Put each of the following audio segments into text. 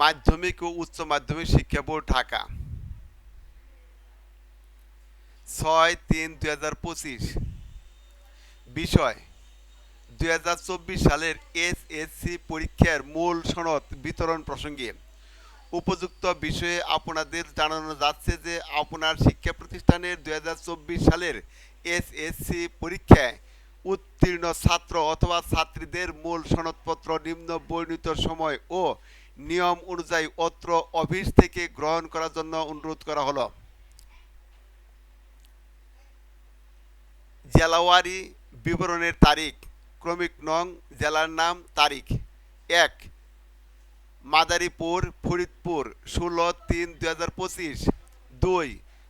মাধ্যমিক ও উচ্চ মাধ্যমিক শিক্ষা বোর্ড ঢাকা। ছয় তিন দুই হাজার পঁচিশ। বিষয় দুই হাজার চব্বিশ সালের এসএসসি পরীক্ষার মূল সনদ বিতরণ প্রসঙ্গে উপযুক্ত বিষয়ে আপনাদের জানানো যাচ্ছে যে আপনার শিক্ষা প্রতিষ্ঠানের দুই হাজার চব্বিশ সালের এসএসসি পরীক্ষায় উত্তীর্ণ ছাত্র অথবা ছাত্রীদের মূল সনদপত্র, নিম্ন বর্ণিত সময় ও নিয়ম অনুযায়ী অত্র অফিস থেকে গ্রহণ করার জন্য অনুরোধ করা হলো। জেলাওয়ারি বিবরণের তারিখ, ক্রমিক নং জেলার নাম, তারিখ। এক, মাদারীপুর, ফরিদপুর, ষোলো তিন দুই হাজার পঁচিশ। দুই,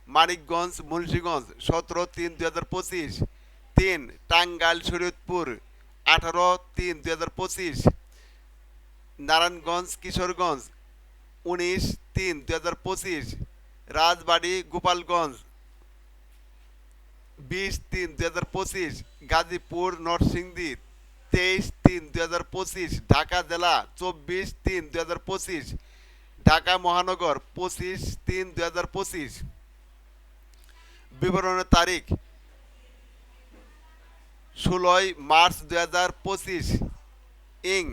মানিকগঞ্জ, মুন্সীগঞ্জ, সতেরো তিন দুই হাজার পঁচিশ। তিন, টাঙ্গাইল, শরীয়তপুর, আঠারো তিন দুই হাজার পঁচিশ। নারায়ণগঞ্জ, কিশোরগঞ্জ, উনিশ তিন, দুই হাজার পঁচিশ, রাজবাড়ি, গোপালগঞ্জ, বিশ তিন, দুই হাজার পঁচিশ, গাজীপুর, নরসিংদী, তেইশ তিন, দুই হাজার পঁচিশ, ঢাকা জেলা, চব্বিশ তিন, দুই হাজার পঁচিশ, ঢাকা মহানগর, পঁচিশ তিন, দুই হাজার পঁচিশ। বিবরণের তারিখ, ষোলোই মার্চ, দুই হাজার পঁচিশ, ইং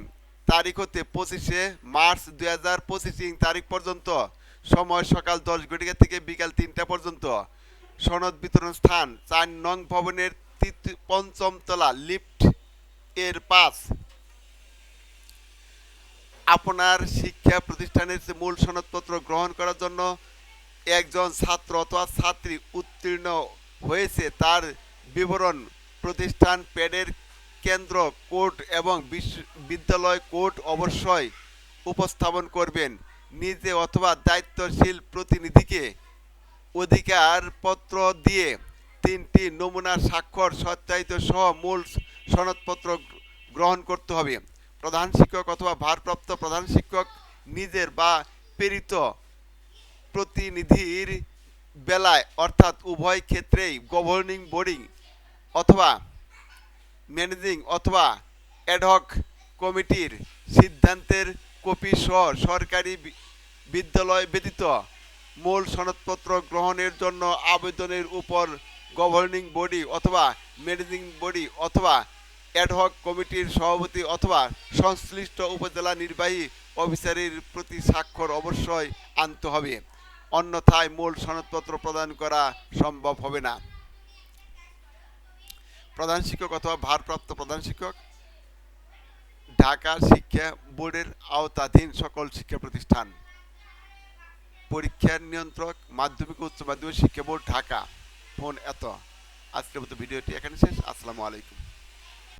তারিখ হতে পঁচিশে মার্চ দুই হাজার তারিখ পর্যন্ত। সময় সকাল দশ ঘটিকা থেকে বিকাল তিনটা পর্যন্ত। সনদ বিতরণ স্থান চার নং ভবনের পঞ্চম তলা, লিফট এর পাঁচ আপনার শিক্ষা প্রতিষ্ঠানের মূল সনদপত্র গ্রহণ করার জন্য একজন ছাত্র অথবা ছাত্রী উত্তীর্ণ হয়েছে, তার বিবরণ প্রতিষ্ঠান প্যাডের কেন্দ্র কোর্ট এবং বিদ্যালয় কোর্ট অবশ্যই উপস্থাপন করবেন। নিজে অথবা দায়িত্বশীল প্রতিনিধিকে অধিকারপত্র দিয়ে তিনটি নমুনা স্বাক্ষর, সত্যায়িত সহ মূল সনদপত্র গ্রহণ করতে হবে। প্রধান শিক্ষক অথবা ভারপ্রাপ্ত প্রধান শিক্ষক নিজের বা প্রেরিত প্রতিনিধির বেলায়, অর্থাৎ উভয় ক্ষেত্রেই গভর্নিং বোর্ডিং অথবা ম্যানেজিং অথবা অ্যাডহক কমিটির সিদ্ধান্তের কপি সহ সরকারি বিদ্যালয় ব্যতীত মূল সনদপত্র গ্রহণের জন্য আবেদনের উপর গভর্নিং বডি অথবা ম্যানেজিং বডি অথবা অ্যাডহক কমিটির সভাপতি অথবা সংশ্লিষ্ট উপজেলা নির্বাহী অফিসারের প্রতি স্বাক্ষর অবশ্যই আনতে হবে। অন্যথায় মূল সনদপত্র প্রদান করা সম্ভব হবে না। প্রধান শিক্ষক অথবা ভারপ্রাপ্ত প্রধান শিক্ষক, ঢাকা শিক্ষা বোর্ডের আওতাধীন সকল শিক্ষা প্রতিষ্ঠান, পরীক্ষার নিয়ন্ত্রক, মাধ্যমিক ও উচ্চ মাধ্যমিক শিক্ষা বোর্ড, ঢাকা। ফোন এত। আজকের মতো ভিডিওটি এখানে শেষ। আসসালামু আলাইকুম।